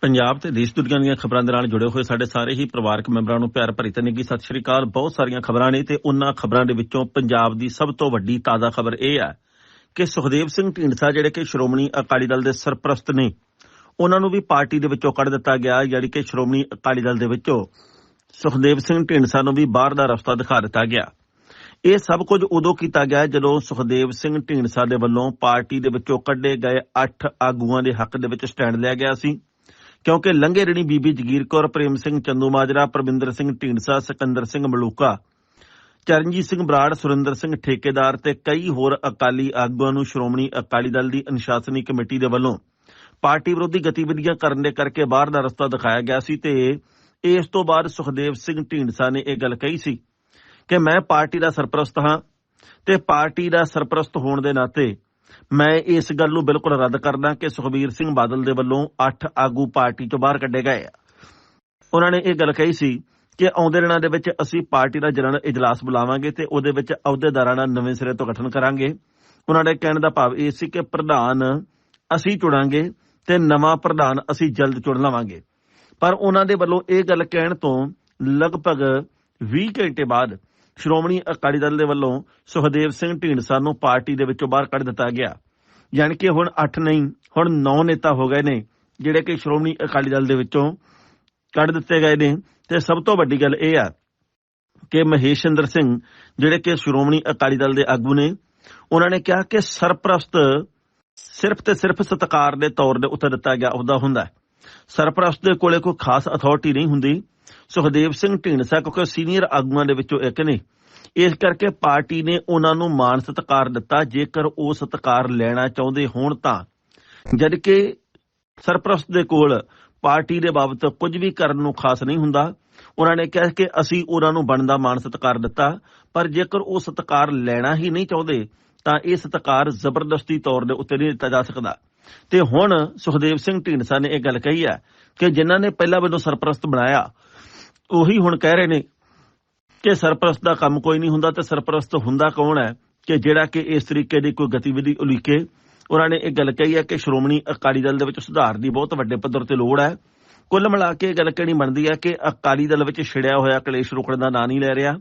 ਪੰਜਾਬ ਤੇ ਦੇਸ਼ ਦੁਨੀਆ ਦੀਆਂ ਖਬਰਾਂ ਦੇ ਨਾਲ ਜੁੜੇ ਹੋਏ ਸਾਡੇ ਸਾਰੇ ਹੀ ਪਰਿਵਾਰਕ ਮੈਂਬਰਾਂ ਨੂੰ ਪਿਆਰ ਭਰੀ ਤਨੇਗੀ ਸਤਿ ਸ਼੍ਰੀ ਅਕਾਲ। ਬਹੁਤ ਸਾਰੀਆਂ ਖਬਰਾਂ ਨੇ ਤੇ ਉਹਨਾਂ ਖਬਰਾਂ ਦੇ ਵਿੱਚੋਂ ਪੰਜਾਬ ਦੀ ਸਭ ਤੋਂ ਵੱਡੀ ਤਾਜ਼ਾ ਖਬਰ ਇਹ ਹੈ ਕਿ ਸੁਖਦੇਵ ਸਿੰਘ ਢੀਂਡਸਾ ਜਿਹੜੇ ਕਿ ਸ਼੍ਰੋਮਣੀ ਅਕਾਲੀ ਦਲ ਦੇ ਸਰਪ੍ਰਸਤ ਨੇ, ਉਹਨਾਂ ਨੂੰ ਵੀ ਪਾਰਟੀ ਦੇ ਵਿੱਚੋਂ ਕੱਢ ਦਿੱਤਾ ਗਿਆ, ਯਾਨੀ ਕਿ ਸ਼੍ਰੋਮਣੀ ਅਕਾਲੀ ਦਲ ਦੇ ਵਿੱਚੋਂ ਸੁਖਦੇਵ ਸਿੰਘ ਢੀਂਡਸਾ ਨੂੰ ਵੀ ਬਾਹਰ ਦਾ ਰਸਤਾ ਦਿਖਾ ਦਿੱਤਾ ਗਿਆ। ਇਹ ਸਭ ਕੁਝ ਉਦੋਂ ਕੀਤਾ ਗਿਆ ਜਦੋਂ ਸੁਖਦੇਵ ਸਿੰਘ ਢੀਂਡਸਾ ਦੇ ਵੱਲੋਂ ਪਾਰਟੀ ਦੇ ਵਿੱਚੋਂ ਕੱਢੇ ਗਏ 8 ਆਗੂਆਂ ਦੇ ਹੱਕ ਦੇ ਵਿੱਚ ਸਟੈਂਡ ਲਿਆ ਗਿਆ ਸੀ। ਕਿਉਂਕਿ ਲੰਘੇ ਰਣੀ ਬੀਬੀ ਜਗੀਰ ਕੌਰ, ਪ੍ਰੇਮ ਸਿੰਘ ਚੰਦੂ ਮਾਜਰਾ, ਪ੍ਰਵਿੰਦਰ ਸਿੰਘ ਢੀਂਡਸਾ, ਸਿਕੰਦਰ ਸਿੰਘ ਮਲੂਕਾ, ਚਰਨਜੀਤ ਸਿੰਘ ਬਰਾੜ, ਸੁਰਿੰਦਰ ਸਿੰਘ ਠੇਕੇਦਾਰ ਤੇ ਕਈ ਹੋਰ ਅਕਾਲੀ ਆਗੂਆਂ ਨੂੰ ਸ਼੍ਰੋਮਣੀ ਅਕਾਲੀ ਦਲ ਦੀ ਅਨੁਸ਼ਾਸਨੀ ਕਮੇਟੀ ਦੇ ਵੱਲੋਂ ਪਾਰਟੀ ਵਿਰੋਧੀ ਗਤੀਵਿਧੀਆਂ ਕਰਨ ਦੇ ਕਰਕੇ ਬਾਹਰ ਦਾ ਰਸਤਾ ਦਿਖਾਇਆ ਗਿਆ ਸੀ ਤੇ ਇਸ ਤੋਂ ਬਾਅਦ ਸੁਖਦੇਵ ਸਿੰਘ ਢੀਂਡਸਾ ਨੇ ਇਹ ਗੱਲ ਕਹੀ ਸੀ ਕਿ ਮੈਂ ਪਾਰਟੀ ਦਾ ਸਰਪ੍ਰਸਤ ਹਾਂ ਤੇ ਪਾਰਟੀ ਦਾ ਸਰਪ੍ਰਸਤ ਹੋਣ ਦੇ ਨਾਤੇ ਮੈਂ ਇਸ ਗੱਲ ਨੂੰ ਬਿਲਕੁਲ ਰੱਦ ਕਰਦਾ ਕਿ ਸੁਖਬੀਰ ਸਿੰਘ ਬਾਦਲ ਦੇ ਵੱਲੋਂ 8 ਆਗੂ ਪਾਰਟੀ ਤੋਂ ਬਾਹਰ ਕੱਢੇ ਗਏ ਆ। ਉਹਨਾਂ ਨੇ ਇਹ ਗੱਲ ਕਹੀ ਸੀ ਕਿ ਆਉਂਦੇ ਦਿਨਾਂ ਦੇ ਵਿੱਚ ਅਸੀਂ ਪਾਰਟੀ ਦਾ ਜਨਰਲ ਇਜਲਾਸ ਬੁਲਾਵਾਂਗੇ ਤੇ ਉਹਦੇ ਵਿੱਚ ਅਹੁਦੇਦਾਰਾਂ ਦਾ ਨਵੇਂ ਸਿਰੇ ਤੋਂ ਗਠਨ ਕਰਾਂਗੇ। ਉਹਨਾਂ ਦੇ ਕਹਿਣ ਦਾ ਭਾਵ ਇਹ ਸੀ ਕਿ ਪ੍ਰਧਾਨ ਅਸੀਂ ਚੁਣਾਂਗੇ ਤੇ ਨਵਾਂ ਪ੍ਰਧਾਨ ਅਸੀਂ ਜਲਦ ਚੁਣ ਲਵਾਂਗੇ। ਪਰ ਉਹਨਾਂ ਦੇ ਵੱਲੋਂ ਇਹ ਗੱਲ ਕਹਿਣ ਤੋਂ ਲਗਭਗ 20 ਘੰਟੇ ਬਾਅਦ ਸ਼੍ਰੋਮਣੀ ਅਕਾਲੀ ਦਲ ਦੇ ਵੱਲੋਂ ਸੁਖਦੇਵ ਸਿੰਘ ਢੀਂਡਸਾ ਨੂੰ ਪਾਰਟੀ ਦੇ ਵਿੱਚੋਂ ਬਾਹਰ ਕੱਢ ਦਿੱਤਾ ਗਿਆ। ਯਾਨੀ ਕਿ ਹੁਣ 8 ਨਹੀਂ, ਹੁਣ 9 ਨੇਤਾ ਹੋ ਗਏ ਨੇ, ਜਿਹੜੇ ਕਿ ਸ਼੍ਰੋਮਣੀ ਅਕਾਲੀ ਦਲ ਦੇ ਵਿੱਚੋਂ ਕੱਢ ਦਿੱਤੇ ਗਏ ਨੇ। ਤੇ ਸਭ ਤੋਂ ਵੱਡੀ ਗੱਲ ਇਹ ਆ ਕਿ ਮਹੇਸ਼ਿੰਦਰ ਸਿੰਘ, ਜਿਹੜੇ ਕਿ ਸ਼੍ਰੋਮਣੀ ਅਕਾਲੀ ਦਲ ਦੇ ਆਗੂ ਨੇ, ਉਹਨਾਂ ਨੇ ਕਿਹਾ ਕਿ ਸਰਪ੍ਰਸਤ ਸਿਰਫ ਤੇ ਸਿਰਫ ਸਤਕਾਰ ਦੇ ਤੌਰ ਦੇ ਉੱਤੇ ਦਿੱਤਾ ਗਿਆ ਅਹੁਦਾ ਹੁੰਦਾ ਹੈ। ਸਰਪ੍ਰਸਤ ਦੇ ਕੋਲੇ ਕੋਈ ਖਾਸ ਅਥਾਰਟੀ ਨਹੀਂ ਹੁੰਦੀ। ਸੁਖਦੇਵ ਸਿੰਘ ਢੀਂਡਸਾ ਕਿਉਂਕਿ ਸੀਨੀਅਰ ਆਗੂਆਂ ਦੇ ਵਿੱਚੋਂ ਇੱਕ ਨੇ। ਇਸ ਕਰਕੇ ਪਾਰਟੀ ਨੇ ਉਹਨਾਂ ਨੂੰ ਮਾਨ ਸਤਕਾਰ ਦਿੱਤਾ। ਜੇਕਰ ਉਹ ਸਤਕਾਰ ਲੈਣਾ ਚਾਹੁੰਦੇ ਹੋਣ ਤਾਂ ਜਦਕਿ ਸਰਪ੍ਰਸਤ ਦੇ ਕੋਲ ਪਾਰਟੀ ਦੇ ਬਾਬਤ ਕੁਝ ਵੀ ਕਰਨ ਨੂੰ ਖਾਸ ਨਹੀਂ ਹੁੰਦਾ। ਉਹਨਾਂ ਨੇ ਕਿਹਾ ਕਿ ਅਸੀਂ ਉਹਨਾਂ ਨੂੰ ਬਣਦਾ ਮਾਨ ਸਤਕਾਰ ਦਿੱਤਾ, ਪਰ ਜੇਕਰ ਉਹ ਸਤਕਾਰ ਲੈਣਾ ਹੀ ਨਹੀਂ ਚਾਹੁੰਦੇ, ਤਾਂ ਇਹ ਸਤਕਾਰ ਜ਼ਬਰਦਸਤੀ ਤੌਰ ਦੇ ਉੱਤੇ ਨਹੀਂ ਦਿੱਤਾ ਜਾ ਸਕਦਾ। ਤੇ ਹੁਣ ਸੁਖਦੇਵ ਸਿੰਘ ਢੀਂਡਸਾ ਨੇ ਇਹ ਗੱਲ ਕਹੀ ਹੈ ਕਿ ਜਿਨ੍ਹਾਂ ਨੇ ਪਹਿਲਾਂ ਮੈਨੂੰ ਸਰਪ੍ਰਸਤ ਬਣਾਇਆ ਉਹੀ ਹੁਣ ਕਹਿ ਰਹੇ ਨੇ ਕਿ ਸਰਪ੍ਰਸਤ ਦਾ ਕੰਮ ਕੋਈ ਨਹੀਂ ਹੁੰਦਾ ਤੇ ਸਰਪ੍ਰਸਤ ਹੁੰਦਾ ਕੌਣ ਹੈ ਕਿ ਜਿਹੜਾ ਕਿ ਇਸ ਤਰੀਕੇ ਦੀ ਕੋਈ ਗਤੀਵਿਧੀ ਉਲੀਕੇ? ਉਹਨਾਂ ਨੇ ਇਹ ਗੱਲ ਕਹੀ ਹੈ ਕਿ ਸ਼੍ਰੋਮਣੀ ਅਕਾਲੀ ਦਲ ਦੇ ਵਿੱਚ ਸੁਧਾਰ ਦੀ ਬਹੁਤ ਵੱਡੇ ਪੱਧਰ ਤੇ ਲੋੜ ਹੈ। ਕੁੱਲ ਮਿਲਾ ਕੇ ਇਹ ਗੱਲ ਕਹਿਣੀ ਬਣਦੀ ਹੈ ਕਿ ਅਕਾਲੀ ਦਲ ਵਿੱਚ ਛਿੜਿਆ ਹੋਇਆ ਕਲੇਸ਼ ਰੁਕਣ ਦਾ ਨਾਂ ਨਹੀਂ ਲੈ ਰਿਹਾ।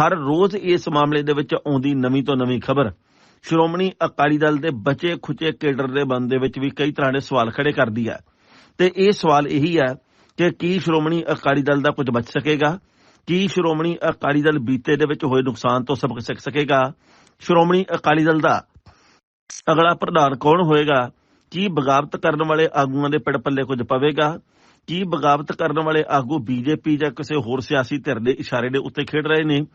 ਹਰ ਰੋਜ਼ ਇਸ ਮਾਮਲੇ ਦੇ ਵਿੱਚ ਆਉਂਦੀ ਨਵੀਂ ਤੋਂ ਨਵੀਂ ਖਬਰ। ਸ਼੍ਰੋਮਣੀ ਅਕਾਲੀ ਦਲ ਦੇ ਬਚੇ ਖੁਚੇ ਕੇਡਰ ਦੇ ਬੰਦ ਦੇ ਵਿੱਚ ਵੀ ਕਈ ਤਰ੍ਹਾਂ ਦੇ ਸਵਾਲ ਖੜੇ ਕਰਦੀ ਹੈ। ਤੇ ਇਹ ਸਵਾਲ ਇਹੀ ਹੈ ਕਿ ਕੀ ਸ਼੍ਰੋਮਣੀ ਅਕਾਲੀ ਦਲ ਦਾ ਕੁਝ ਬਚ ਸਕੇਗਾ? ਕੀ ਸ਼੍ਰੋਮਣੀ ਅਕਾਲੀ ਦਲ ਬੀਤੇ ਦੇ ਵਿੱਚ ਹੋਏ ਨੁਕਸਾਨ ਤੋਂ ਸਬਕ ਸਿੱਖ ਸਕੇਗਾ? ਸ਼੍ਰੋਮਣੀ ਅਕਾਲੀ ਦਲ ਦਾ ਅਗਲਾ ਪ੍ਰਧਾਨ ਕੌਣ ਹੋਏਗਾ? ਕੀ ਬਗਾਵਤ ਕਰਨ ਵਾਲੇ ਆਗੂਆਂ ਦੇ ਪਿੜ ਪੱਲੇ ਕੁਝ ਪਵੇਗਾ? ਕੀ ਬਗਾਵਤ ਕਰਨ ਵਾਲੇ ਆਗੂ ਬੀਜੇਪੀ ਜਾਂ ਕਿਸੇ ਹੋਰ ਸਿਆਸੀ ਧਿਰ ਦੇ ਇਸ਼ਾਰੇ ਦੇ ਉੱਤੇ ਖੇਡ ਰਹੇ ਨੇ?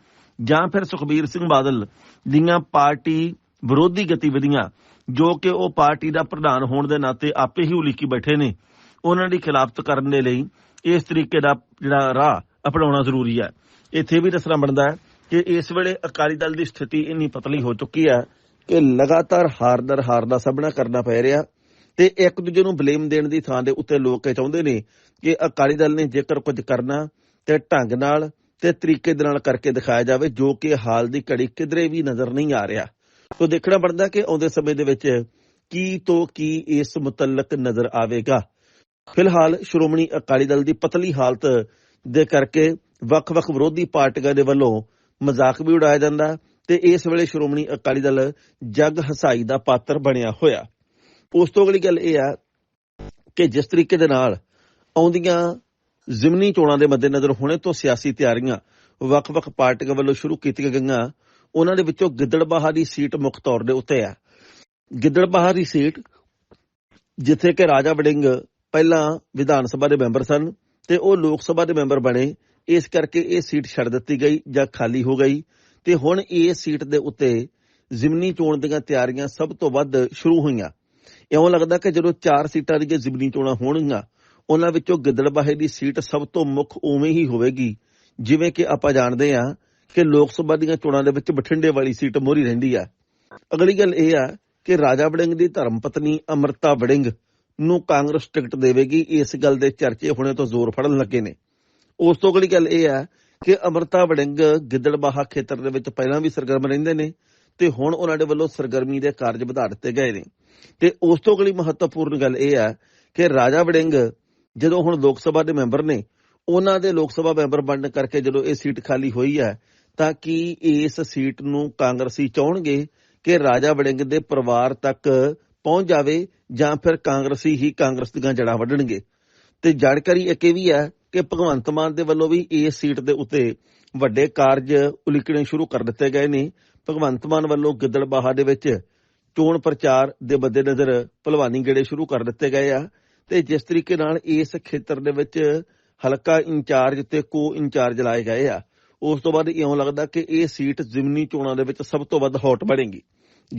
ਜਾਂ ਫਿਰ ਸੁਖਬੀਰ ਸਿੰਘ ਬਾਦਲ ਦੀਆਂ ਪਾਰਟੀ ਵਿਰੋਧੀ ਗਤੀਵਿਧੀਆਂ ਜੋ ਕਿ ਉਹ ਪਾਰਟੀ ਦਾ ਪ੍ਰਧਾਨ ਹੋਣ ਦੇ ਨਾਤੇ ਆਪੇ ਹੀ ਉਲੀਕੀ ਬੈਠੇ ਨੇ? ਉਹਨਾਂ ਦੀ ਖਿਲਾਫਤ ਕਰਨ ਦੇ ਲਈ ਇਸ ਤਰੀਕੇ ਦਾ ਜਿਹੜਾ ਰਾਹ ਅਪਣਾਉਣਾ ਜ਼ਰੂਰੀ ਹੈ। ਇੱਥੇ ਵੀ ਦੱਸਣਾ ਬਣਦਾ ਹੈ ਕਿ ਇਸ ਵੇਲੇ ਅਕਾਲੀ ਦਲ ਦੀ ਸਥਿਤੀ ਇੰਨੀ ਪਤਲੀ ਹੋ ਚੁੱਕੀ ਹੈ ਕਿ ਲਗਾਤਾਰ ਹਾਰ ਦਰ ਹਾਰ ਦਾ ਸਾਹਮਣਾ ਕਰਨਾ ਪੈ ਰਿਹਾ ਤੇ ਇੱਕ ਦੂਜੇ ਨੂੰ ਬਲੇਮ ਦੇਣ ਦੀ ਥਾਂ ਦੇ ਉੱਤੇ ਲੋਕ ਇਹ ਚਾਹੁੰਦੇ ਨੇ ਕਿ ਅਕਾਲੀ ਦਲ ਨੇ ਜੇਕਰ ਕੁਝ ਕਰਨਾ ਤੇ ਢੰਗ ਨਾਲ ਤੇ ਤਰੀਕੇ ਦੇ ਨਾਲ ਕਰਕੇ ਦਿਖਾਇਆ ਜਾਵੇ, ਜੋ ਕਿ ਹਾਲ ਦੀ ਘੜੀ ਕਿਧਰੇ ਵੀ ਨਜ਼ਰ ਨਹੀਂ ਆ ਰਿਹਾ। ਤੋ ਦੇਖਣਾ ਬਣਦਾ ਕਿ ਆਉਂਦੇ ਸਮੇਂ ਦੇ ਵਿੱਚ ਕੀ ਤੋਂ ਕੀ ਇਸ ਮੁਤਲਕ ਨਜ਼ਰ ਆਵੇਗਾ। ਫਿਲਹਾਲ ਸ਼੍ਰੋਮਣੀ ਅਕਾਲੀ ਦਲ ਦੀ ਪਤਲੀ ਹਾਲਤ ਦੇ ਕਰਕੇ ਵੱਖ-ਵੱਖ ਵਿਰੋਧੀ ਪਾਰਟੀਆਂ ਦੇ ਵੱਲੋਂ ਮਜ਼ਾਕ ਵੀ ਉਡਾਇਆ ਜਾਂਦਾ ਤੇ ਇਸ ਵੇਲੇ ਸ਼੍ਰੋਮਣੀ ਅਕਾਲੀ ਦਲ ਜਗ ਹਸਾਈ ਦਾ ਪਾਤਰ ਬਣਿਆ ਹੋਇਆ। ਉਸ ਤੋਂ ਅਗਲੀ ਗੱਲ ਇਹ ਆ ਕਿ ਜਿਸ ਤਰੀਕੇ ਦੇ ਨਾਲ ਆਉਂਦੀਆਂ ਜ਼ਿਮਨੀ ਚੋਣਾਂ ਦੇ ਮੱਦੇਨਜ਼ਰ ਹੁਣੇ ਤੋਂ ਸਿਆਸੀ ਤਿਆਰੀਆਂ ਵੱਖ-ਵੱਖ ਪਾਰਟੀਆਂ ਵੱਲੋਂ ਸ਼ੁਰੂ ਕੀਤੀਆਂ ਗਈਆਂ, ਉਹਨਾਂ ਦੇ ਵਿੱਚੋਂ ਗਿੱਦੜਬਾਹਾ ਦੀ ਸੀਟ ਮੁੱਖ ਤੌਰ ਦੇ ਉੱਤੇ ਆ। ਗਿੱਦੜਬਾਹਾ ਦੀ ਸੀਟ ਜਿੱਥੇ ਕਿ ਰਾਜਾ ਵੜਿੰਗ ਪਹਿਲਾਂ ਵਿਧਾਨ ਸਭਾ ਦੇ ਮੈਂਬਰ ਸਨ ਤੇ ਉਹ ਲੋਕ ਸਭਾ ਦੇ ਮੈਂਬਰ ਬਣੇ। ਇਸ ਕਰਕੇ ਇਹ ਸੀਟ ਛੱਡ ਦਿੱਤੀ ਗਈ ਜਾਂ ਖਾਲੀ ਹੋ ਗਈ। ਤੇ ਹੁਣ ਇਸ ਸੀਟ ਦੇ ਉੱਤੇ ਜ਼ਿਮਨੀ ਚੋਣ ਦੀਆਂ ਤਿਆਰੀਆਂ ਸਭ ਤੋਂ ਵੱਧ ਸ਼ੁਰੂ ਹੋਈਆਂ। ਇਉਂ ਲੱਗਦਾ ਕਿ ਜਦੋਂ ਚਾਰ ਸੀਟਾਂ ਦੀਆਂ ਜ਼ਿਮਨੀ ਚੋਣਾਂ ਹੋਣਗੀਆਂ, ਉਹਨਾਂ ਵਿੱਚੋਂ ਗਿੱਦੜਬਾਹੇ ਦੀ ਸੀਟ ਸਭ ਤੋਂ ਮੁੱਖ ਉਵੇਂ ਹੀ ਹੋਵੇਗੀ। ਜਿਵੇਂ ਕਿ ਆਪਾਂ ਜਾਣਦੇ ਹਾਂ ਕਿ ਲੋਕ ਸਭਾ ਦੀਆਂ ਚੋਣਾਂ ਦੇ ਵਿੱਚ ਬਠਿੰਡੇ ਵਾਲੀ ਸੀਟ ਮੋਰੀ ਰਹਿੰਦੀ ਆ। ਅਗਲੀ ਗੱਲ ਇਹ ਆ ਕਿ ਰਾਜਾ ਵੜਿੰਗ ਦੀ ਧਰਮ ਪਤਨੀ ਅਮਰਤਾ ਵੜਿੰਗ ਨੂੰ ਕਾਂਗਰਸ ਟਿਕਟ ਦੇਵੇਗੀ, ਇਸ ਗੱਲ ਦੇ ਚਰਚੇ ਹੁਣੇ ਤੋਂ ਜ਼ੋਰ ਫੜਨ ਲੱਗੇ ਨੇ। ਉਸ ਤੋਂ ਅਗਲੀ ਗੱਲ ਇਹ ਆ ਕਿ ਅਮਰਤਾ ਵੜਿੰਗ ਗਿੱਦੜਬਾਹਾ ਖੇਤਰ ਦੇ ਵਿੱਚ ਪਹਿਲਾਂ ਵੀ ਸਰਗਰਮ ਰਹਿੰਦੇ ਨੇ ਤੇ ਹੁਣ ਉਹਨਾਂ ਦੇ ਵੱਲੋਂ ਸਰਗਰਮੀ ਦੇ ਕਾਰਜ ਵਧਾ ਦਿੱਤੇ ਗਏ ਨੇ। ਤੇ ਉਸ ਤੋਂ ਅਗਲੀ ਮਹੱਤਵਪੂਰਨ ਗੱਲ ਇਹ ਆ ਕਿ ਰਾਜਾ ਵੜਿੰਗ ਜਦੋਂ ਹੁਣ ਲੋਕ ਸਭਾ ਦੇ ਮੈਂਬਰ ਨੇ, ਉਹਨਾਂ ਦੇ ਲੋਕ ਸਭਾ ਮੈਂਬਰ ਬਣਨ ਕਰਕੇ ਜਦੋਂ ਇਹ ਸੀਟ ਖਾਲੀ ਹੋਈ ਹੈ ਤਾਂ ਕੀ ਇਸ ਸੀਟ ਨੂੰ ਕਾਂਗਰਸੀ ਚਾਹਣਗੇ ਕਿ ਰਾਜਾ ਵੜਿੰਗ ਦੇ ਪਰਿਵਾਰ ਤੱਕ ਪਹੁੰਚ ਜਾਵੇ ਜਾਂ ਫਿਰ ਕਾਂਗਰਸੀ ਹੀ ਕਾਂਗਰਸ ਦੀਆਂ ਜੜ੍ਹਾਂ ਵੱਢਣਗੇ। ਤੇ ਜਾਣਕਾਰੀ ਇੱਕ ਇਹ ਵੀ ਹੈ ਕਿ ਭਗਵੰਤ ਮਾਨ ਦੇ ਵੱਲੋਂ ਵੀ ਇਸ ਸੀਟ ਦੇ ਉੱਤੇ ਵੱਡੇ ਕਾਰਜ ਉਲੀਕਣੇ ਸ਼ੁਰੂ ਕਰ ਦਿੱਤੇ ਗਏ ਨੇ। ਭਗਵੰਤ ਮਾਨ ਵੱਲੋਂ ਗਿੱਦੜਬਾਹਾ ਦੇ ਵਿੱਚ ਚੋਣ ਪ੍ਰਚਾਰ ਦੇ ਮੱਦੇ ਨਜ਼ਰ ਭਲਵਾਨੀ ਗੇੜੇ ਸ਼ੁਰੂ ਕਰ ਦਿੱਤੇ ਗਏ ਆ ਤੇ ਜਿਸ ਤਰੀਕੇ ਨਾਲ ਇਸ ਖੇਤਰ ਦੇ ਵਿੱਚ ਹਲਕਾ ਇੰਚਾਰਜ ਤੇ ਕੋ ਇੰਚਾਰਜ ਲਾਏ ਗਏ ਆ, ਉਸ ਤੋਂ ਬਾਅਦ ਇਉਂ ਲੱਗਦਾ ਕਿ ਇਹ ਸੀਟ ਜ਼ਿਮਨੀ ਚੋਣਾਂ ਦੇ ਵਿੱਚ ਸਭ ਤੋਂ ਵੱਧ ਹੌਟ ਬਣੇਗੀ।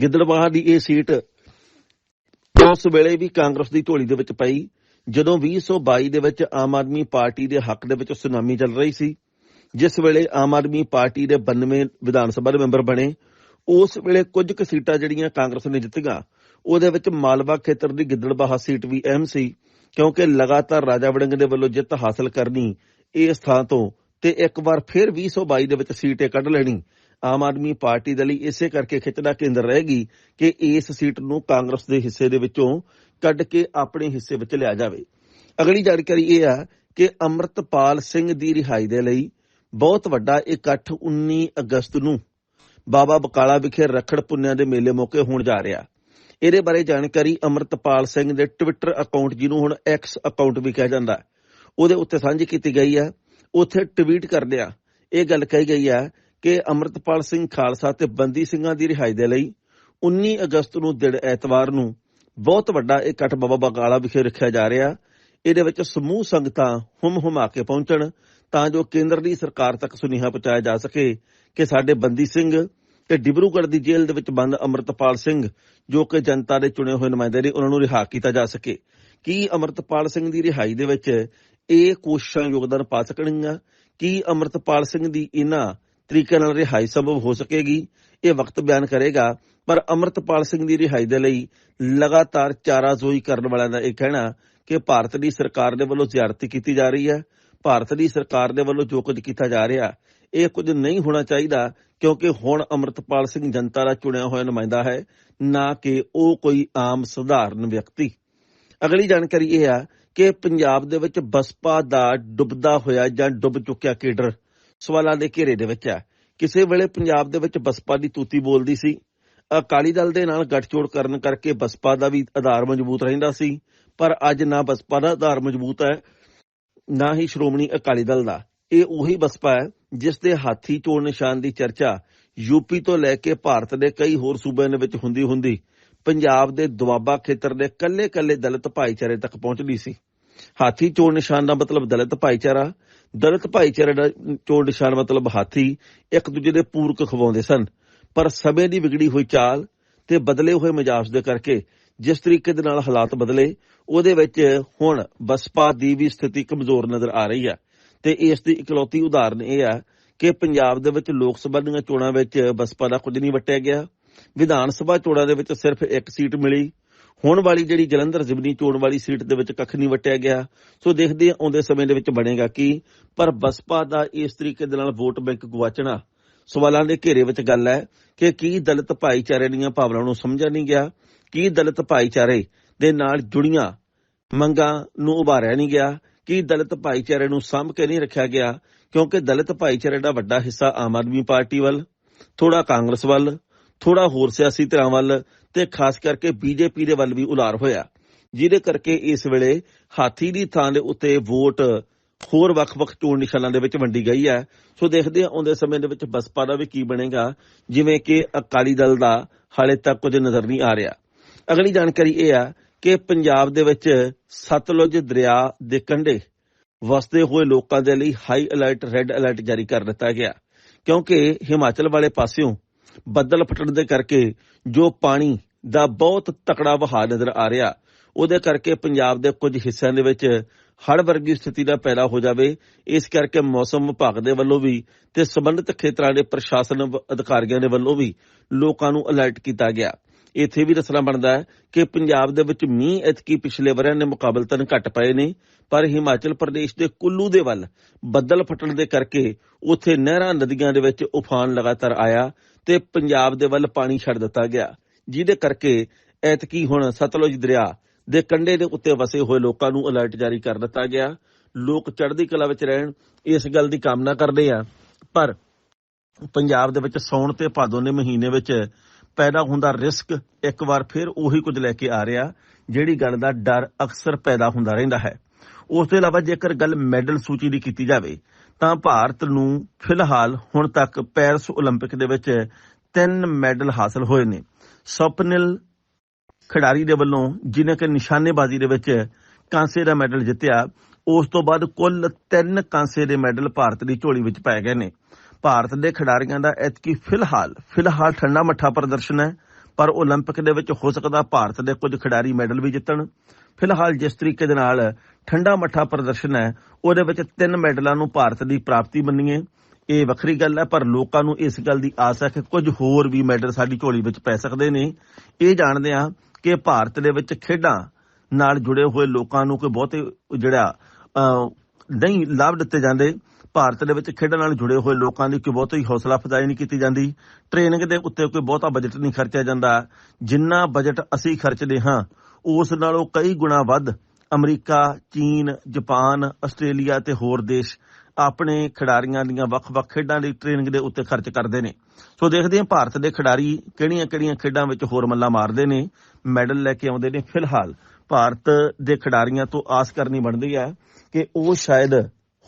ਗਿੱਦੜਬਾਹਾ ਦੀ ਇਹ ਸੀਟ ਉਸ ਵੇਲੇ ਵੀ ਕਾਂਗਰਸ ਦੀ ਢੋਲੀ ਦੇ ਵਿੱਚ ਪਈ, ਜਦੋਂ 2022 ਦੇ ਵਿੱਚ ਆਮ ਆਦਮੀ ਪਾਰਟੀ ਦੇ ਹੱਕ ਦੇ ਵਿੱਚ ਸੁਨਾਮੀ ਚੱਲ ਰਹੀ ਸੀ। ਜਿਸ ਵੇਲੇ ਆਮ ਆਦਮੀ ਪਾਰਟੀ ਦੇ 92 ਵਿਧਾਨ ਸਭਾ ਦੇ ਮੈਂਬਰ ਬਣੇ, ਉਸ ਵੇਲੇ ਕੁਝ ਕੁ ਸੀਟਾਂ ਜਿਹੜੀਆਂ ਕਾਂਗਰਸ ਨੇ ਜਿੱਤੀਆਂ, ਉਹਦੇ ਵਿੱਚ ਮਾਲਵਾ ਖੇਤਰ ਦੀ ਗਿੱਦੜਬਾਹਾ ਸੀਟ ਵੀ ਅਹਿਮ ਸੀ, ਕਿਉਂਕਿ ਲਗਾਤਾਰ ਰਾਜਾ ਵੜਿੰਗ ਦੇ ਵੱਲੋਂ ਜਿੱਤ ਹਾਸਲ ਕਰਨੀ ਇਸ ਥਾਂ ਤੋਂ ਤੇ ਇੱਕ ਵਾਰ ਫਿਰ 2022 ਦੇ ਵਿੱਚ ਸੀਟ ਇਹ ਕੱਢ ਲੈਣੀ ਆਮ ਆਦਮੀ ਪਾਰਟੀ ਦੇ ਲਈ ਇਸੇ ਕਰਕੇ ਖਿੱਚਦਾ ਕੇਂਦਰ ਰਹੇਗੀ ਕਿ ਇਸ ਸੀਟ ਨੂੰ ਕਾਂਗਰਸ ਦੇ ਹਿੱਸੇ ਦੇ ਵਿੱਚੋਂ ਕੱਢ ਕੇ ਆਪਣੇ ਹਿੱਸੇ ਵਿੱਚ ਲਿਆ ਜਾਵੇ। ਅਗਲੀ ਜਾਣਕਾਰੀ ਇਹ ਆ ਕਿ ਅਮਰਤਪਾਲ ਸਿੰਘ ਦੀ ਰਿਹਾਈ ਦੇ ਲਈ ਬਹੁਤ ਵੱਡਾ ਇਕੱਠ 19 ਅਗਸਤ ਨੂੰ ਬਾਬਾ ਬਕਾਲਾ ਵਿਖੇ ਰਖੜ ਪੁੰਨਿਆਂ ਦੇ ਮੇਲੇ ਮੌਕੇ ਹੋਣ ਜਾ ਰਿਹਾ। ਇਹਦੇ ਬਾਰੇ ਜਾਣਕਾਰੀ ਅਮਰਤਪਾਲ ਸਿੰਘ ਦੇ ਟਵਿੱਟਰ ਅਕਾਊਂਟ ਜਿਹਨੂੰ ਹੁਣ ਐਕਸ ਅਕਾਊਂਟ ਵੀ ਕਿਹਾ ਜਾਂਦਾ। ਹੈ, ਉਹਦੇ ਉੱਤੇ ਸਾਂਝੀ ਕੀਤੀ ਗਈ ਹੈ ਉੱਥੇ ਟਵੀਟ ਕਰਦਿਆਂ ਇਹ ਗੱਲ ਕਹੀ ਗਈ ਹੈ ਕਿ ਅਮਰਤਪਾਲ ਸਿੰਘ ਖਾਲਸਾ ਤੇ ਬੰਦੀ ਸਿੰਘਾਂ ਦੀ ਰਿਹਾਈ ਦੇ ਲਈ 19 ਅਗਸਤ ਨੂੰ ਦਿਨ ਐਤਵਾਰ ਨੂੰ ਬਹੁਤ ਵੱਡਾ ਇਕੱਠ ਬਾਬਾ ਬਕਾਲਾ ਵਿਖੇ ਰੱਖਿਆ ਜਾ ਰਿਹਾ। ਇਹਦੇ ਵਿੱਚ ਸਮੂਹ ਸੰਗਤਾਂ ਹੁਮ ਹੁਮਾ ਕੇ ਪਹੁੰਚਣ, ਤਾਂ ਜੋ ਕੇਂਦਰ ਦੀ ਸਰਕਾਰ ਤੱਕ ਸੁਨੇਹਾ ਪਹੁੰਚਾਇਆ ਜਾ ਸਕੇ ਕਿ ਸਾਡੇ ਬੰਦੀ ਸਿੰਘ ਤੇ ਡਿਬਰੂਗੜ੍ਹ ਦੀ ਜੇਲ੍ਹ ਦੇ ਵਿੱਚ ਬੰਦ ਅਮਰਤਪਾਲ ਸਿੰਘ, ਜੋ ਕਿ ਜਨਤਾ ਦੇ ਚੁਣੇ ਹੋਏ ਨੁਮਾਇੰਦੇ ਨੇ, ਉਹਨਾਂ ਨੂੰ ਰਿਹਾ ਕੀਤਾ ਜਾ ਸਕੇ। ਕੀ ਅਮਰਤਪਾਲ ਸਿੰਘ ਦੀ ਰਿਹਾਈ ਦੇ ਵਿੱਚ ਇਹ ਕੋਸ਼ਿਸ਼ਾਂ ਯੋਗਦਾਨ ਪਾ ਸਕਣਗੀਆਂ? ਕੀ ਅਮਰਤਪਾਲ ਸਿੰਘ ਦੀ ਇਹਨਾਂ ਤਰੀਕੇ ਨਾਲ ਰਿਹਾਈ ਸੰਭਵ ਹੋ ਸਕੇਗੀ। ਇਹ ਵਕਤ ਬਿਆਨ ਕਰੇਗਾ, ਪਰ ਅਮਰਤਪਾਲ ਸਿੰਘ ਦੀ ਰਿਹਾਈ ਦੇ ਲਈ ਲਗਾਤਾਰ ਚਾਰਾਜ਼ੋਈ ਕਰਨ ਵਾਲਿਆਂ ਦਾ ਇਹ ਕਹਿਣਾ ਕਿ ਭਾਰਤ ਦੀ ਸਰਕਾਰ ਦੇ ਵੱਲੋਂ ਜ਼ਿਆਰਤੀ ਕੀਤੀ ਜਾ ਰਹੀ ਹੈ। ਭਾਰਤ ਦੀ ਸਰਕਾਰ ਦੇ ਵੱਲੋਂ ਜੋ ਕੁਝ ਕੀਤਾ ਜਾ ਰਿਹਾ, ਇਹ ਕੁਝ ਨਹੀਂ ਹੋਣਾ ਚਾਹੀਦਾ, ਕਿਉਂਕਿ ਹੁਣ ਅਮਰਤਪਾਲ ਸਿੰਘ ਜਨਤਾ ਦਾ ਚੁਣਿਆ ਹੋਇਆ ਨੁਮਾਇੰਦਾ ਹੈ, ਨਾ ਕਿ ਉਹ ਕੋਈ ਆਮ ਸਧਾਰਨ ਵਿਅਕਤੀ। ਅਗਲੀ ਜਾਣਕਾਰੀ ਇਹ ਆ ਕਿ ਪੰਜਾਬ ਦੇ ਵਿੱਚ ਬਸਪਾ ਦਾ ਡੁੱਬਦਾ ਹੋਇਆ ਜਾਂ ਡੁੱਬ ਚੁੱਕਿਆ ਕੇਡਰ ਸਵਾਲਾਂ ਦੇ ਘੇਰੇ ਦੇ ਵਿੱਚ ਹੈ ਕਿਸੇ ਵੇਲੇ ਪੰਜਾਬ ਦੇ ਵਿੱਚ ਬਸਪਾ ਦੀ ਤੂਤੀ ਬੋਲਦੀ ਸੀ। ਅਕਾਲੀ ਦਲ ਦੇ ਨਾਲ ਗੱਠਜੋੜ ਕਰਨ ਕਰਕੇ ਬਸਪਾ ਦਾ ਵੀ ਆਧਾਰ ਮਜ਼ਬੂਤ ਰਹਿੰਦਾ ਸੀ। ਪਰ ਅੱਜ ਨਾ ਬਸਪਾ ਦਾ ਆਧਾਰ ਮਜ਼ਬੂਤ ਹੈ, ਨਾ ਹੀ ਸ਼੍ਰੋਮਣੀ ਅਕਾਲੀ ਦਲ ਦਾ। ਇਹ ਉਹੀ ਬਸਪਾ ਹੈ, ਜਿਸ ਦੇ ਹਾਥੀ ਚੋਣ ਨਿਸ਼ਾਨ ਦੀ ਚਰਚਾ ਯੂਪੀ ਤੋਂ ਲੈ ਕੇ ਭਾਰਤ ਦੇ ਕਈ ਹੋਰ ਸੂਬਿਆਂ ਦੇ ਵਿੱਚ ਹੁੰਦੀ ਹੁੰਦੀ ਪੰਜਾਬ ਦੇ ਦੁਆਬਾ ਖੇਤਰ ਦੇ ਕੱਲੇ-ਕੱਲੇ ਦਲਿਤ ਭਾਈਚਾਰੇ ਤੱਕ ਪਹੁੰਚਦੀ ਸੀ। ਹਾਥੀ ਚੋਣ ਨਿਸ਼ਾਨ ਦਾ ਮਤਲਬ ਦਲਿਤ ਭਾਈਚਾਰਾ ਦਲਿਤ ਭਾਈਚਾਰੇ ਦਾ ਚੋਣ ਨਿਸ਼ਾਨ ਮਤਲਬ ਹਾਥੀ ਇੱਕ ਦੂਜੇ ਦੇ ਪੂਰਕ ਖਵਾਉਂਦੇ ਸਨ। ਪਰ ਸਮੇਂ ਦੀ ਵਿਗੜੀ ਹੋਈ ਚਾਲ ਤੇ ਬਦਲੇ ਹੋਏ ਮਿਜਾਜ ਦੇ ਕਰਕੇ ਜਿਸ ਤਰੀਕੇ ਦੇ ਨਾਲ ਹਾਲਾਤ ਬਦਲੇ, ਉਹਦੇ ਵਿੱਚ ਹੁਣ ਬਸਪਾ ਦੀ ਵੀ ਸਥਿਤੀ ਕਮਜ਼ੋਰ ਨਜ਼ਰ ਆ ਰਹੀ ਹੈ। ਤੇ ਇਸ ਦੀ ਇਕਲੌਤੀ ਉਦਾਹਰਨ ਇਹ ਹੈ ਕਿ ਪੰਜਾਬ ਦੇ ਵਿੱਚ ਲੋਕ ਸਭਾ ਦੀਆਂ ਚੋਣਾਂ ਵਿੱਚ ਬਸਪਾ ਦਾ ਕੁਝ ਨਹੀਂ ਵਟਿਆ ਗਿਆ। ਵਿਧਾਨ ਸਭਾ ਚੋਣਾਂ ਦੇ ਵਿੱਚ ਸਿਰਫ ਇੱਕ ਸੀਟ ਮਿਲੀ। ਹੋਣ ਵਾਲੀ ਜਿਹੜੀ ਜਲੰਧਰ ਜ਼ਿਮਨੀ ਚੋਣ ਵਾਲੀ ਸੀਟ ਦੇ ਵਿੱਚ ਕੱਖ ਨਹੀਂ ਵਟਿਆ ਗਿਆ। ਸੋ ਦੇਖਦੇ ਹਾਂ ਆਉਂਦੇ ਸਮੇਂ ਦੇ ਵਿੱਚ ਬਣੇਗਾ ਕੀ। ਪਰ ਬਸਪਾ ਦਾ ਇਸ ਤਰੀਕੇ ਦੇ ਨਾਲ ਵੋਟ ਬੈਂਕ ਗਵਾਚਣਾ ਸਵਾਲਾਂ ਦੇ ਘੇਰੇ ਵਿੱਚ ਗੱਲ ਹੈ ਕਿ ਕੀ ਦਲਿਤ ਭਾਈਚਾਰੇ ਦੀਆਂ ਭਾਵਨਾਵਾਂ ਨੂੰ ਸਮਝਿਆ ਨਹੀਂ ਗਿਆ, ਕੀ ਦਲਿਤ ਭਾਈਚਾਰੇ ਦੇ ਨਾਲ ਜੁੜੀਆਂ ਮੰਗਾਂ ਨੂੰ ਉਭਾਰਿਆ ਨਹੀਂ ਗਿਆ, ਕੀ ਦਲਿਤ ਭਾਈਚਾਰੇ ਨੂੰ ਸਾਂਭ ਕੇ ਨਹੀਂ ਰੱਖਿਆ ਗਿਆ, ਕਿਉਂਕਿ ਦਲਿਤ ਭਾਈਚਾਰੇ ਦਾ ਵੱਡਾ ਹਿੱਸਾ ਆਮ ਆਦਮੀ ਪਾਰਟੀ ਵੱਲ ਥੋੜਾ ਕਾਂਗਰਸ ਵੱਲ ਥੋੜਾ ਹੋਰ ਸਿਆਸੀ ਧਿਰਾਂ ਵੱਲ ਤੇ ਖਾਸ ਕਰਕੇ ਬੀਜੇਪੀ ਦੇ ਵੱਲ ਵੀ ਉਲਾਰ ਹੋਇਆ। ਜਿਹਦੇ ਕਰਕੇ ਇਸ ਵੇਲੇ ਹਾਥੀ ਦੀ ਥਾਂ ਦੇ ਉੱਤੇ ਵੋਟ ਹੋਰ ਵੱਖ-ਵੱਖ ਚੋਣ ਨਿਸ਼ਾਨਾਂ ਦੇ ਵਿੱਚ ਵੰਡੀ ਗਈ ਹੈ। ਸੋ ਦੇਖਦੇ ਹਾਂ ਆਉਂਦੇ ਸਮੇਂ ਦੇ ਵਿੱਚ ਬਸਪਾ ਦਾ ਵੀ ਕੀ ਬਣੇਗਾ। ਜਿਵੇਂ ਕਿ ਅਕਾਲੀ ਦਲ ਦਾ ਹਾਲੇ ਤੱਕ ਕੁਝ ਨਜ਼ਰ ਨਹੀਂ ਆ ਰਿਹਾ। ਅਗਲੀ ਜਾਣਕਾਰੀ ਇਹ ਆ ਕਿ ਪੰਜਾਬ ਦੇ ਵਿੱਚ ਸਤਲੁਜ ਦਰਿਆ ਦੇ ਕੰਢੇ ਵਸਦੇ ਹੋਏ ਲੋਕਾਂ ਦੇ ਲਈ ਹਾਈ ਅਲਰਟ ਰੈੱਡ ਅਲਰਟ ਜਾਰੀ ਕਰ ਦਿੱਤਾ ਗਿਆ। ਕਿਉਂਕਿ ਹਿਮਾਚਲ ਵਾਲੇ ਪਾਸਿਓਂ ਬੱਦਲ ਫਟਣ ਦੇ ਕਰਕੇ ਜੋ ਪਾਣੀ ਦਾ ਬਹੁਤ ਤਕੜਾ ਵਹਾਅ ਨਜ਼ਰ ਆ ਰਿਹਾ, ਉਹਦੇ ਕਰਕੇ ਪੰਜਾਬ ਦੇ ਕੁਝ ਹਿੱਸਿਆਂ ਦੇ ਵਿੱਚ ਹੜ ਵਰਗੀ ਸਥਿਤੀ ਦਾ ਪੈਦਾ ਹੋ ਜਾਵੇ। ਇਸ ਕਰਕੇ ਮੌਸਮ ਵਿਭਾਗ ਦੇ ਵੱਲੋਂ ਵੀ ਤੇ ਸਬੰਧਤ ਖੇਤਰਾਂ ਦੇ ਪ੍ਰਸ਼ਾਸਨ ਅਧਿਕਾਰੀਆਂ ਦੇ ਵੱਲੋਂ ਵੀ ਲੋਕਾਂ ਨੂੰ ਅਲਰਟ ਕੀਤਾ ਗਿਆ। ਇੱਥੇ ਵੀ ਦੱਸਣਾ ਬਣਦਾ ਹੈ ਕਿ ਪੰਜਾਬ ਦੇ ਵਿੱਚ ਮੀਂਹ ਇਤਕੀ ਪਿਛਲੇ ਵਰਿਆਂ ਦੇ ਮੁਕਾਬਲਤਨ ਘੱਟ ਪਏ ਨੇ, ਪਰ ਹਿਮਾਚਲ ਪ੍ਰਦੇਸ਼ ਦੇ ਕੁੱਲੂ ਦੇ ਵੱਲ ਬੱਦਲ ਫਟਣ ਦੇ ਕਰਕੇ ਉੱਥੇ ਨਹਿਰਾਂ, ਨਦੀਆਂ ਦੇ ਵਿੱਚ ਉਫਾਨ ਲਗਾਤਾਰ ਆਇਆ। ਤੇ ਪੰਜਾਬ ਦੇ ਵੱਲ ਪਾਣੀ ਛੱਡ ਦਿੱਤਾ ਗਿਆ। ਜਿਹਦੇ ਕਰਕੇ ਐਤਕੀ ਹੁਣ ਸਤਲੁਜ ਦਰਿਆ ਦੇ ਕੰਢੇ ਦੇ ਉੱਤੇ ਵਸੇ ਹੋਏ ਲੋਕਾਂ ਨੂੰ ਅਲਰਟ ਜਾਰੀ ਕਰ ਦਿੱਤਾ ਗਿਆ। ਲੋਕ ਚੜ੍ਹਦੀ ਕਲਾ ਵਿੱਚ ਰਹਿਣ, ਇਸ ਗੱਲ ਦੀ ਕਾਮਨਾ ਕਰਦੇ ਆ। ਪਰ ਪੰਜਾਬ ਦੇ ਵਿੱਚ ਸੌਣ ਤੇ ਭਾਦੋਂ ਦੇ ਮਹੀਨੇ ਵਿੱਚ ਪੈਦਾ ਹੁੰਦਾ ਰਿਸਕ ਇੱਕ ਵਾਰ ਫਿਰ ਉਹੀ ਕੁਝ ਲੈ ਕੇ ਆ ਰਿਹਾ, ਜਿਹੜੀ ਗੱਲ ਦਾ ਡਰ ਅਕਸਰ ਪੈਦਾ ਹੁੰਦਾ ਰਹਿੰਦਾ ਹੈ। ਉਸ ਤੋਂ ਇਲਾਵਾ ਜੇਕਰ ਗੱਲ ਮੈਡਲ ਸੂਚੀ ਦੀ ਕੀਤੀ ਜਾਵੇ ਤਾਂ ਭਾਰਤ ਨੂੰ ਫਿਲਹਾਲ ਹੁਣ ਤੱਕ ਪੈਰਿਸ 올림픽 ਦੇ ਵਿੱਚ ਤਿੰਨ ਮੈਡਲ ਹਾਸਲ ਹੋਏ ਨੇ ਸਵਪਨਿਲ ਖਿਡਾਰੀ ਦੇ ਵੱਲੋਂ ਜਿਨੇ ਕਿ ਨਿਸ਼ਾਨੇਬਾਜ਼ੀ ਦੇ ਵਿੱਚ ਕਾਂਸੇ ਦਾ ਮੈਡਲ ਜਿੱਤਿਆ ਉਸ ਤੋਂ ਬਾਅਦ ਕੁੱਲ ਤਿੰਨ ਕਾਂਸੇ ਦੇ ਮੈਡਲ ਭਾਰਤ ਦੀ ਝੋਲੀ ਵਿੱਚ ਪੈ ਗਏ ਨੇ ਭਾਰਤ ਦੇ ਖਿਡਾਰੀਆਂ ਦਾ ਐਤਕੀ ਫਿਲਹਾਲ ਫਿਲਹਾਲ ਠੰਡਾ ਮੱਠਾ ਪ੍ਰਦਰਸ਼ਨ ਹੈ ਪਰ 올림픽 ਦੇ ਵਿੱਚ ਹੋ ਸਕਦਾ ਭਾਰਤ ਦੇ ਕੁਝ ਖਿਡਾਰੀ ਮੈਡਲ ਵੀ ਜਿੱਤਣ ਫਿਲਹਾਲ ਜਿਸ ਤਰੀਕੇ ਦੇ ਨਾਲ ਠੰਡਾ ਮੱਠਾ ਪ੍ਰਦਰਸ਼ਨ ਹੈ, ਉਹਦੇ ਵਿੱਚ ਤਿੰਨ ਮੈਡਲਾਂ ਨੂੰ ਭਾਰਤ ਦੀ ਪ੍ਰਾਪਤੀ ਮੰਨੀਏ ਇਹ ਵੱਖਰੀ ਗੱਲ ਹੈ, ਪਰ ਲੋਕਾਂ ਨੂੰ ਇਸ ਗੱਲ ਦੀ ਆਸ ਹੈ ਕਿ ਕੁਝ ਹੋਰ ਵੀ ਮੈਡਲ ਸਾਡੀ ਝੋਲੀ ਵਿੱਚ ਪੈ ਸਕਦੇ ਨੇ। ਇਹ ਜਾਣਦੇ ਆ ਕਿ ਭਾਰਤ ਦੇ ਵਿੱਚ ਖੇਡਾਂ ਨਾਲ ਜੁੜੇ ਹੋਏ ਲੋਕਾਂ ਨੂੰ ਕੋਈ ਬਹੁਤੇ ਜਿਹੜਾ ਨਹੀਂ ਲਾਭ ਦਿੱਤੇ ਜਾਂਦੇ। ਭਾਰਤ ਦੇ ਵਿੱਚ ਖੇਡਾਂ ਨਾਲ ਜੁੜੇ ਹੋਏ ਲੋਕਾਂ ਦੀ ਕੋਈ ਬਹੁਤੀ ਹੌਸਲਾ ਅਫਜ਼ਾਈ ਨਹੀਂ ਕੀਤੀ ਜਾਂਦੀ। ਟ੍ਰੇਨਿੰਗ ਦੇ ਉੱਤੇ ਕੋਈ ਬਹੁਤਾ ਬਜਟ ਨਹੀਂ ਖਰਚਿਆ ਜਾਂਦਾ। ਜਿੰਨਾ ਬਜਟ ਅਸੀਂ ਖਰਚਦੇ ਹਾਂ ਉਸ ਨਾਲੋਂ ਕਈ ਗੁਣਾ ਵੱਧ ਅਮਰੀਕਾ, ਚੀਨ, ਜਾਪਾਨ, ਆਸਟ੍ਰੇਲੀਆ ਤੇ ਹੋਰ ਦੇਸ਼ ਆਪਣੇ ਖਿਡਾਰੀਆਂ ਦੀਆਂ ਵੱਖ-ਵੱਖ ਖੇਡਾਂ ਦੀ ਟ੍ਰੇਨਿੰਗ ਦੇ ਉੱਤੇ ਖਰਚ ਕਰਦੇ ਨੇ। ਸੋ ਦੇਖਦੇ ਹਾਂ ਭਾਰਤ ਦੇ ਖਿਡਾਰੀ ਕਿਹੜੀਆਂ-ਕਿਹੜੀਆਂ ਖੇਡਾਂ ਵਿੱਚ ਹੋਰ ਮੱਲਾ ਮਾਰਦੇ ਨੇ, ਮੈਡਲ ਲੈ ਕੇ ਆਉਂਦੇ ਨੇ। ਫਿਲਹਾਲ ਭਾਰਤ ਦੇ ਖਿਡਾਰੀਆਂ ਤੋਂ ਆਸ ਕਰਨੀ ਬਣਦੀ ਹੈ ਕਿ ਉਹ ਸ਼ਾਇਦ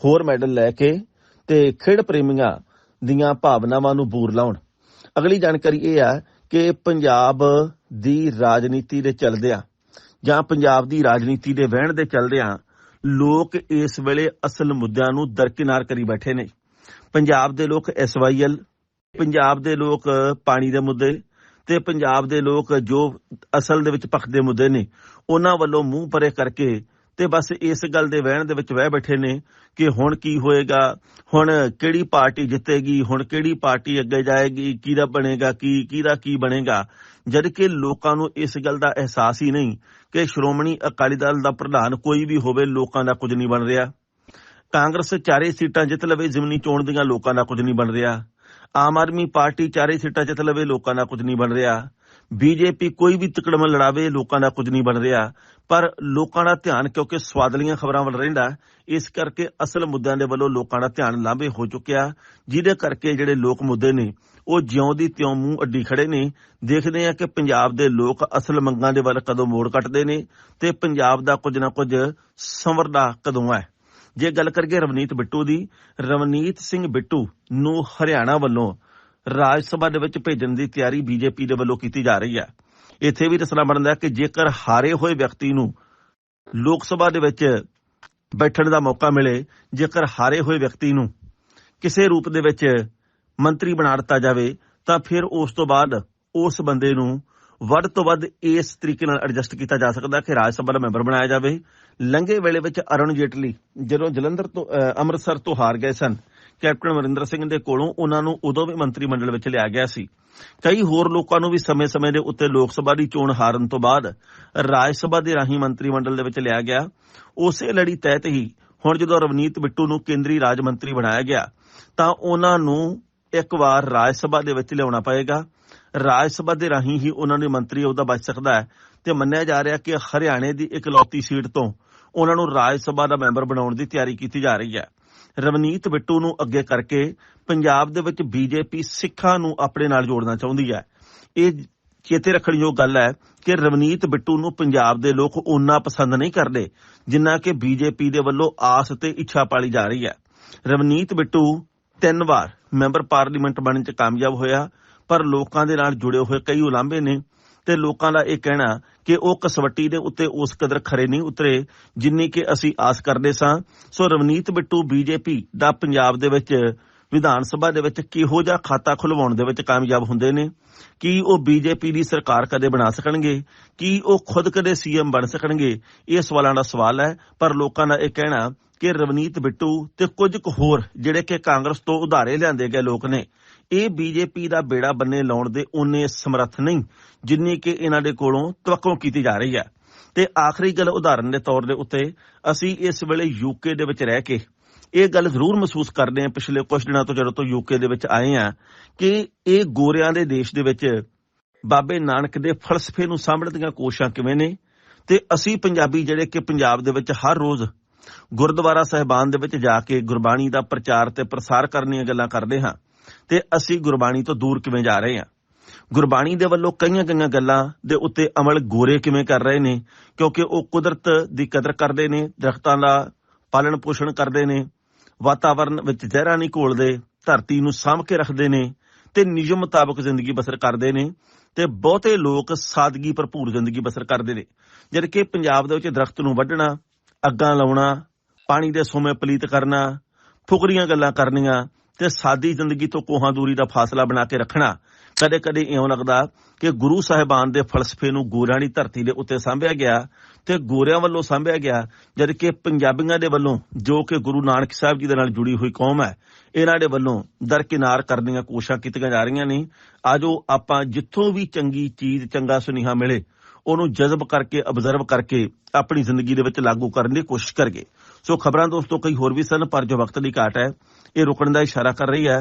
ਹੋਰ ਮੈਡਲ ਲੈ ਕੇ ਤੇ ਖੇਡ ਪ੍ਰੇਮੀਆਂ ਦੀਆਂ ਭਾਵਨਾਵਾਂ ਨੂੰ ਬੂਰ ਲਾਉਣ। ਅਗਲੀ ਜਾਣਕਾਰੀ ਇਹ ਹੈ ਕਿ ਪੰਜਾਬ ਦੀ ਰਾਜਨੀਤੀ ਦੇ ਚੱਲਦਿਆਂ ਜਾਂ ਪੰਜਾਬ ਦੀ ਰਾਜਨੀਤੀ ਦੇ ਵਹਿਣ ਦੇ ਚੱਲਦਿਆਂ ਲੋਕ ਇਸ ਵੇਲੇ ਅਸਲ ਮੁੱਦਿਆਂ ਨੂੰ ਦਰਕਿਨਾਰ ਕਰੀ ਬੈਠੇ ਨੇ। ਪੰਜਾਬ ਦੇ ਲੋਕ ਐਸਵਾਈਐਲ ਪੰਜਾਬ ਦੇ ਲੋਕ ਪਾਣੀ ਦੇ ਮੁੱਦੇ ਤੇ ਪੰਜਾਬ ਦੇ ਲੋਕ ਜੋ ਅਸਲ ਦੇ ਵਿੱਚ ਪੱਖਦੇ ਮੁੱਦੇ ਨੇ, ਉਹਨਾਂ ਵੱਲੋਂ ਮੂੰਹ ਪਰੇ ਕਰਕੇ ਤੇ ਬਸ ਇਸ ਗੱਲ ਦੇ ਵਹਿਣ ਦੇ ਵਿੱਚ ਵਹਿ ਬੈਠੇ ਨੇ ਕਿ ਹੁਣ ਕੀ ਹੋਏਗਾ, ਹੁਣ ਕਿਹੜੀ ਪਾਰਟੀ ਜਿੱਤੇਗੀ, ਹੁਣ ਕਿਹੜੀ ਪਾਰਟੀ ਅੱਗੇ ਜਾਏਗੀ, ਕਿਹਦਾ ਬਣੇਗਾ, ਕੀ, ਕਿਹਦਾ ਕੀ ਬਣੇਗਾ। ਜਦ ਕਿ ਲੋਕਾਂ ਨੂੰ ਇਸ ਗੱਲ ਦਾ ਅਹਿਸਾਸ ਹੀ ਨਹੀਂ ਕਿ ਸ਼੍ਰੋਮਣੀ ਅਕਾਲੀ ਦਲ ਦਾ ਪ੍ਰਧਾਨ ਕੋਈ ਵੀ ਹੋਵੇ ਲੋਕਾਂ ਦਾ ਕੁਝ ਨਹੀਂ ਬਣ ਰਿਹਾ। ਕਾਂਗਰਸ ਚਾਰੇ ਸੀਟਾਂ ਜਿੱਤ ਲਵੇ ਜ਼ਿਮਨੀ ਚੋਣ ਦੀਆਂ ਲੋਕਾਂ ਦਾ ਕੁਝ ਨਹੀਂ ਬਣ ਰਿਹਾ। ਆਮ ਆਦਮੀ ਪਾਰਟੀ ਚਾਰੇ ਸੀਟਾਂ ਜਿੱਤ ਲਵੇ ਲੋਕਾਂ ਦਾ ਕੁਝ ਨਹੀਂ ਬਣ ਰਿਹਾ। ਬੀਜੇਪੀ ਕੋਈ ਵੀ ਤਕੜਮ ਲੜਾਵੇ, ਲੋਕਾਂ ਦਾ ਕੁਝ ਨਹੀਂ ਬਣ ਰਿਹਾ। ਪਰ ਲੋਕਾਂ ਦਾ ਧਿਆਨ, ਕਿਉਂਕਿ ਸਵਾਦਲੀਆਂ ਖਬਰਾਂ ਵੱਲ ਰਹਿੰਦਾ, ਇਸ ਕਰਕੇ ਅਸਲ ਮੁੱਦਿਆਂ ਦੇ ਵੱਲੋਂ ਲੋਕਾਂ ਦਾ ਧਿਆਨ ਲਾਂਭੇ ਹੋ ਚੁੱਕਿਆ। ਜਿਹਦੇ ਕਰਕੇ ਜਿਹੜੇ ਲੋਕ ਮੁੱਦੇ ਨੇ, ਉਹ ਜਿਉਂ ਦੀ ਤਿਉਂ ਮੂੰਹ ਅੱਡੀ ਖੜੇ ਨੇ। ਦੇਖਦੇ ਆ ਕਿ ਪੰਜਾਬ ਦੇ ਲੋਕ ਅਸਲ ਮੰਗਾਂ ਦੇ ਵੱਲ ਕਦੋਂ ਮੋੜ ਕੱਟਦੇ ਨੇ ਤੇ ਪੰਜਾਬ ਦਾ ਕੁਝ ਨਾ ਕੁਝ ਸੰਵਰਦਾ ਕਦੋਂ ਹੈ। ਜੇ ਗੱਲ ਕਰੀਏ ਰਵਨੀਤ ਬਿੱਟੂ ਦੀ, ਰਵਨੀਤ ਸਿੰਘ ਬਿੱਟੂ ਨੂੰ ਹਰਿਆਣਾ ਵੱਲੋਂ ਰਾਜ ਸਭਾ ਦੇ ਵਿੱਚ ਭੇਜਣ ਦੀ ਤਿਆਰੀ ਬੀਜੇਪੀ ਦੇ ਵੱਲੋਂ ਕੀਤੀ ਜਾ ਰਹੀ ਹੈ। ਇੱਥੇ ਵੀ ਦੱਸਣਾ ਬਣਦਾ ਕਿ ਜੇਕਰ ਹਾਰੇ ਹੋਏ ਵਿਅਕਤੀ ਨੂੰ ਲੋਕ ਸਭਾ ਦੇ ਵਿੱਚ ਬੈਠਣ ਦਾ ਮੌਕਾ ਮਿਲੇ ਜੇਕਰ ਹਾਰੇ ਹੋਏ ਵਿਅਕਤੀ ਨੂੰ ਕਿਸੇ ਰੂਪ ਦੇ ਵਿੱਚ ਮੰਤਰੀ ਬਣਾ ਦਿੱਤਾ ਜਾਵੇ ਤਾਂ ਫਿਰ ਉਸ ਤੋਂ ਬਾਅਦ ਉਸ ਬੰਦੇ ਨੂੰ ਵੱਧ ਤੋਂ ਵੱਧ ਇਸ ਤਰੀਕੇ ਨਾਲ ਐਡਜਸਟ ਕੀਤਾ ਜਾ ਸਕਦਾ ਕਿ ਰਾਜ ਸਭਾ ਦਾ ਮੈਂਬਰ ਬਣਾਇਆ ਜਾਵੇ। ਲੰਘੇ ਵੇਲੇ ਵਿੱਚ ਅਰੁਣ ਜੇਟਲੀ ਜਦੋਂ ਜਲੰਧਰ ਤੋਂ ਅਹ, ਅੰਮ੍ਰਿਤਸਰ ਤੋਂ ਹਾਰ ਗਏ ਸਨ ਕੈਪਟਨ ਅਮਰਿੰਦਰ ਸਿੰਘ ਦੇ ਕੋਲੋਂ ਉਹਨਾਂ ਨੂੰ ਉਦੋਂ ਵੀ ਮੰਤਰੀ ਮੰਡਲ ਵਿੱਚ ਲਿਆ ਗਿਆ ਸੀ। ਕਈ ਹੋਰ ਲੋਕਾਂ ਨੂੰ ਵੀ ਸਮੇਂ-ਸਮੇਂ ਦੇ ਉੱਤੇ ਲੋਕ ਸਭਾ ਦੀ ਚੋਣ ਹਾਰਨ ਤੋਂ ਬਾਅਦ ਰਾਜ ਸਭਾ ਦੇ ਰਾਹੀਂ ਮੰਤਰੀ ਮੰਡਲ ਦੇ ਵਿੱਚ ਲਿਆ ਗਿਆ। ਉਸੇ ਲੜੀ ਤਹਿਤ ਹੀ ਹੁਣ ਜਦੋਂ ਰਵਨੀਤ ਬਿੱਟੂ ਨੂੰ ਕੇਂਦਰੀ ਰਾਜ ਮੰਤਰੀ ਬਣਾਇਆ ਗਿਆ, ਤਾਂ ਉਹਨਾਂ ਨੂੰ ਇੱਕ ਵਾਰ ਰਾਜ ਸਭਾ ਦੇ ਵਿੱਚ ਲਿਆਉਣਾ ਪਏਗਾ। ਰਾਜ ਸਭਾ ਦੇ ਰਾਹੀਂ ਹੀ ਉਹਨਾਂ ਨੂੰ ਮੰਤਰੀ ਅਹੁਦਾ ਬਚ ਸਕਦਾ ਹੈ ਤੇ ਮੰਨਿਆ ਜਾ ਰਿਹਾ ਕਿ ਹਰਿਆਣੇ ਦੀ ਇਕਲੌਤੀ ਸੀਟ ਤੋਂ ਉਹਨਾਂ ਨੂੰ ਰਾਜ ਸਭਾ ਦਾ ਮੈਂਬਰ ਬਣਾਉਣ ਦੀ ਤਿਆਰੀ ਕੀਤੀ ਜਾ ਰਹੀ ਹੈ। ਰਵਨੀਤ ਬਿੱਟੂ ਨੂੰ ਅੱਗੇ ਕਰਕੇ ਪੰਜਾਬ ਦੇ ਵਿੱਚ ਬੀਜੇਪੀ ਸਿੱਖਾਂ ਨੂੰ ਆਪਣੇ ਨਾਲ ਜੋੜਨਾ ਚਾਹੁੰਦੀ ਹੈ। ਇਹ ਚੇਤੇ ਰੱਖਣ ਯੋਗ ਗੱਲ ਹੈ ਕਿ ਰਵਨੀਤ ਬਿੱਟੂ ਨੂੰ ਪੰਜਾਬ ਦੇ ਲੋਕ ਉਨਾ ਪਸੰਦ ਨਹੀਂ ਕਰਦੇ, ਜਿੰਨਾ ਕਿ ਬੀਜੇਪੀ ਦੇ ਵੱਲੋਂ ਆਸ ਤੇ ਇੱਛਾ ਪਾਲੀ ਜਾ ਰਹੀ ਹੈ। ਰਵਨੀਤ ਬਿੱਟੂ ਤਿੰਨ ਵਾਰ ਮੈਂਬਰ ਪਾਰਲੀਮੈਂਟ ਬਣਨ 'ਚ ਕਾਮਯਾਬ ਹੋਇਆ, ਪਰ ਲੋਕਾਂ ਦੇ ਨਾਲ ਜੁੜੇ ਹੋਏ ਕਈ ਉਲਾਂਭੇ ਨੇ। ਤੇ ਲੋਕਾਂ ਦਾ ਇਹ ਕਹਿਣਾ ਕਿ ਉਹ ਕਸਵੱਟੀ ਦੇ ਉੱਤੇ ਉਸ ਕਦਰ ਖਰੇ ਨਹੀਂ ਉਤਰੇ ਜਿੰਨੀ ਕਿ ਅਸੀਂ ਆਸ ਕਰਦੇ ਸਾਂ। ਸੋ ਰਵਨੀਤ ਬਿੱਟੂ ਬੀਜੇਪੀ ਦਾ ਪੰਜਾਬ ਦੇ ਵਿੱਚ ਵਿਧਾਨ ਸਭਾ ਦੇ ਵਿੱਚ ਕਿਹੋ ਜਿਹਾ ਖਾਤਾ ਖੁਲਵਾਉਣ ਦੇ ਵਿੱਚ ਕਾਮਯਾਬ ਹੁੰਦੇ ਨੇ? ਕੀ ਉਹ ਬੀਜੇਪੀ ਦੀ ਸਰਕਾਰ ਕਦੇ ਬਣਾ ਸਕਣਗੇ? ਕੀ ਉਹ ਖੁਦ ਕਦੇ ਸੀਐਮ ਬਣ ਸਕਣਗੇ? ਇਹ ਸਵਾਲਾਂ ਦਾ ਸਵਾਲ ਹੈ, ਪਰ ਲੋਕਾਂ ਦਾ ਇਹ ਕਹਿਣਾ ਕਿ ਰਵਨੀਤ ਬਿੱਟੂ ਤੇ ਕੁਝ ਕੁ ਹੋਰ ਜਿਹੜੇ ਕਿ ਕਾਂਗਰਸ ਤੋਂ ਉਧਾਰੇ ਲਿਆਂਦੇ ਗਏ ਲੋਕ ਨੇ। ਇਹ ਬੀਜੇਪੀ ਦਾ ਬੇੜਾ ਬੰਨੇ ਲਾਉਣ ਦੇ ਉਨੇ ਸਮਰੱਥ ਨਹੀਂ, ਜਿੰਨੀ ਕਿ ਇਹਨਾਂ ਦੇ ਕੋਲੋਂ ਤਵੱਕੋ ਕੀਤੀ ਜਾ ਰਹੀ ਹੈ। ਤੇ ਆਖਰੀ ਗੱਲ ਉਦਾਹਰਨ ਦੇ ਤੌਰ ਦੇ ਉੱਤੇ ਅਸੀਂ ਇਸ ਵੇਲੇ ਯੂਕੇ ਦੇ ਵਿੱਚ ਰਹਿ ਕੇ ਇਹ ਗੱਲ ਜ਼ਰੂਰ ਮਹਿਸੂਸ ਕਰਦੇ ਹਾਂ ਪਿਛਲੇ ਕੁਝ ਦਿਨਾਂ ਤੋਂ ਜਦੋਂ ਤੋਂ ਯੂਕੇ ਦੇ ਵਿੱਚ ਆਏ ਆ ਕਿ ਇਹ ਗੋਰਿਆਂ ਦੇ ਦੇਸ਼ ਦੇ ਵਿੱਚ ਬਾਬੇ ਨਾਨਕ ਦੇ ਫਲਸਫੇ ਨੂੰ ਸਾਂਭਣ ਦੀਆਂ ਕੋਸ਼ਿਸ਼ਾਂ ਕਿਵੇਂ ਨੇ ਤੇ ਅਸੀਂ ਪੰਜਾਬੀ ਜਿਹੜੇ ਕਿ ਪੰਜਾਬ ਦੇ ਵਿੱਚ ਹਰ ਰੋਜ਼ ਗੁਰਦੁਆਰਾ ਸਾਹਿਬਾਨ ਦੇ ਵਿੱਚ ਜਾ ਕੇ ਗੁਰਬਾਣੀ ਦਾ ਪ੍ਰਚਾਰ ਤੇ ਪ੍ਰਸਾਰ ਕਰਨ ਦੀਆਂ ਗੱਲਾਂ ਕਰਦੇ ਹਾਂ ਤੇ ਅਸੀਂ ਗੁਰਬਾਣੀ ਤੋਂ ਦੂਰ ਕਿਵੇਂ ਜਾ ਰਹੇ ਹਾਂ? ਗੁਰਬਾਣੀ ਦੇ ਵੱਲੋਂ ਕਈਆਂ ਕਈਆਂ ਗੱਲਾਂ ਦੇ ਉੱਤੇ ਅਮਲ ਗੋਰੇ ਕਿਵੇਂ ਕਰ ਰਹੇ ਨੇ, ਕਿਉਂਕਿ ਉਹ ਕੁਦਰਤ ਦੀ ਕਦਰ ਕਰਦੇ ਨੇ, ਦਰਖਤਾਂ ਦਾ ਪਾਲਣ ਪੋਸ਼ਣ ਕਰਦੇ ਨੇ ਵਾਤਾਵਰਣ ਵਿੱਚ ਜ਼ਹਿਰਾਂ ਨਹੀਂ ਘੋਲਦੇ, ਧਰਤੀ ਨੂੰ ਸਾਂਭ ਕੇ ਰੱਖਦੇ ਨੇ ਤੇ ਨਿਯਮ ਮੁਤਾਬਕ ਜ਼ਿੰਦਗੀ ਬਸਰ ਕਰਦੇ ਨੇ ਤੇ ਬਹੁਤੇ ਲੋਕ ਸਾਦਗੀ ਭਰਪੂਰ ਜ਼ਿੰਦਗੀ ਬਸਰ ਕਰਦੇ ਨੇ। ਜਦ ਕਿ ਪੰਜਾਬ ਦੇ ਵਿੱਚ ਦਰਖਤ ਨੂੰ ਵੱਢਣਾ ਅੱਗਾਂ ਲਾਉਣਾ, ਪਾਣੀ ਦੇ ਸੋਮੇ ਪਲੀਤ ਕਰਨਾ, ਫੁਕਰੀਆਂ ਗੱਲਾਂ ਕਰਨੀਆਂ ਤੇ ਸਾਦੀ ਜ਼ਿੰਦਗੀ ਤੋਂ ਕੋਹਾਂ ਦੂਰੀ ਦਾ ਫਾਸਲਾ ਬਣਾ ਕੇ ਰੱਖਣਾ। ਕਦੇ ਕਦੇ ਇਉਂ ਲੱਗਦਾ ਕਿ ਗੁਰੂ ਸਾਹਿਬਾਨ ਦੇ ਫਲਸਫੇ ਨੂੰ ਗੋਰਿਆਂ ਦੀ ਧਰਤੀ ਦੇ ਉੱਤੇ ਸਾਂਭਿਆ ਗਿਆ ਤੇ ਗੋਰਿਆਂ ਵੱਲੋਂ ਸਾਂਭਿਆ ਗਿਆ ਜਦ ਕਿ ਪੰਜਾਬੀਆਂ ਦੇ ਵੱਲੋਂ ਜੋ ਕਿ ਗੁਰੂ ਨਾਨਕ ਸਾਹਿਬ ਜੀ ਦੇ ਨਾਲ ਜੁੜੀ ਹੋਈ ਕੌਮ ਹੈ, ਇਹਨਾਂ ਦੇ ਵੱਲੋਂ ਦਰਕਿਨਾਰ ਕਰਨ ਦੀਆਂ ਕੋਸ਼ਿਸ਼ਾਂ ਕੀਤੀਆਂ ਜਾ ਰਹੀਆਂ ਨੇ। ਆਜੋ ਆਪਾਂ ਜਿੱਥੋਂ ਵੀ ਚੰਗੀ ਚੀਜ਼, ਚੰਗਾ ਸੁਨੇਹਾ ਮਿਲੇ ਉਹਨੂੰ ਜਜ਼ਬ ਕਰਕੇ ਅਬਜ਼ਰਵ ਕਰਕੇ ਆਪਣੀ ਜ਼ਿੰਦਗੀ ਦੇ ਵਿੱਚ ਲਾਗੂ ਕਰਨ ਦੀ ਕੋਸ਼ਿਸ਼ ਕਰਗੇ। ਸੋ ਖਬਰਾਂ ਦੋਸਤੋ, ਕਈ ਹੋਰ ਵੀ ਸਨ, ਪਰ ਜੋ ਵਕਤ ਦੀ ਘਾਟ ਹੈ, ਇਹ ਰੁਕਣ ਦਾ ਇਸ਼ਾਰਾ ਕਰ ਰਹੀ ਹੈ।